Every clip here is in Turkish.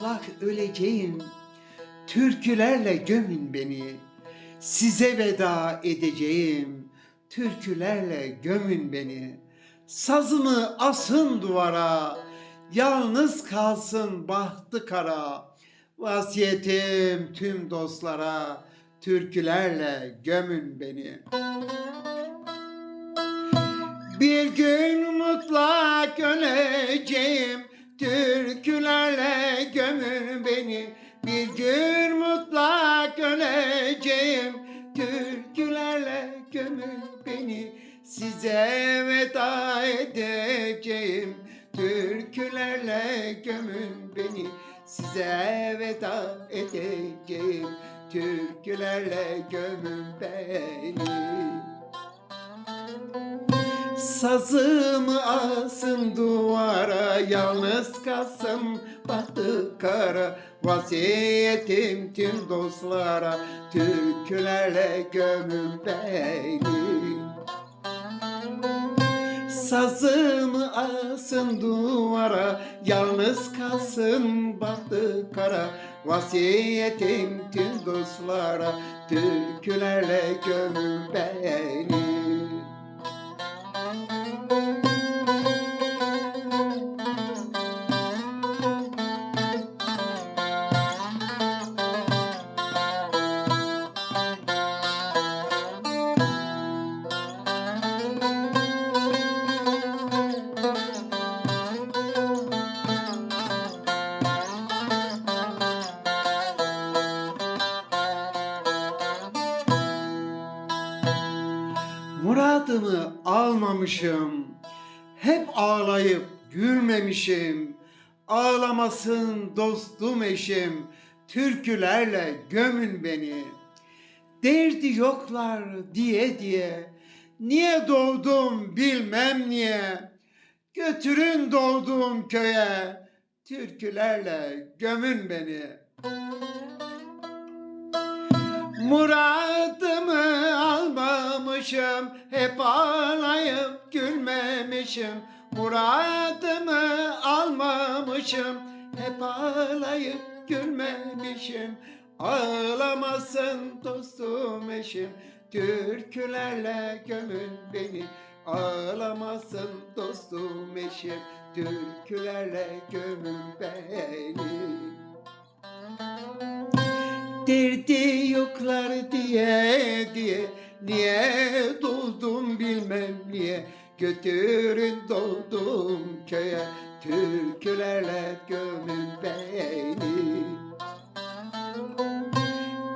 bak öleceğim. Türkülerle gömün beni. Size veda edeceğim. Türkülerle gömün beni. Sazımı asın duvara. Yalnız kalsın bahtı kara. Vasiyetim tüm dostlara. Türkülerle gömün beni. Bir gün mutlak öleceğim beni Bir gün mutlak öleceğim. Türkülerle gömün beni. Size veda edeceğim. Türkülerle gömün beni. Size veda edeceğim. Türkülerle gömün beni Sazımı asın duvara Yalnız kalsın bahtı kara. Vasiyetim tüm dostlara Türkülerle gömün beni Sazımı asın duvara Yalnız kalsın bahtı kara. Vasiyetim tüm dostlara Türkülerle gömün beni Muradımı almamışım. Hep ağlayıp gülmemişim. Ağlamasın dostum eşim. Türkülerle gömün beni. Derdi yoklar diye diye. Niye doğdum bilmem niye. Götürün doğduğum köye. Türkülerle gömün beni. Muradımı almamışım Hep ağlayıp gülmemişim. Muradımı almamışım Hep ağlayıp gülmemişim. Ağlamasın dostum eşim Türkülerle gömün beni. Ağlamasın dostum eşim Türkülerle gömün beni. Derdi yoklar diye diye. Niye doğdum bilmem niye. Götürün doğdum köye Türkülerle gömün beni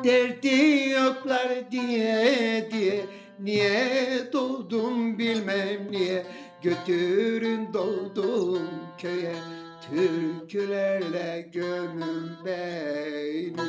Derdi yoklar diye diye. Niye doğdum bilmem niye. Götürün doğdum köye Türkülerle gömün beni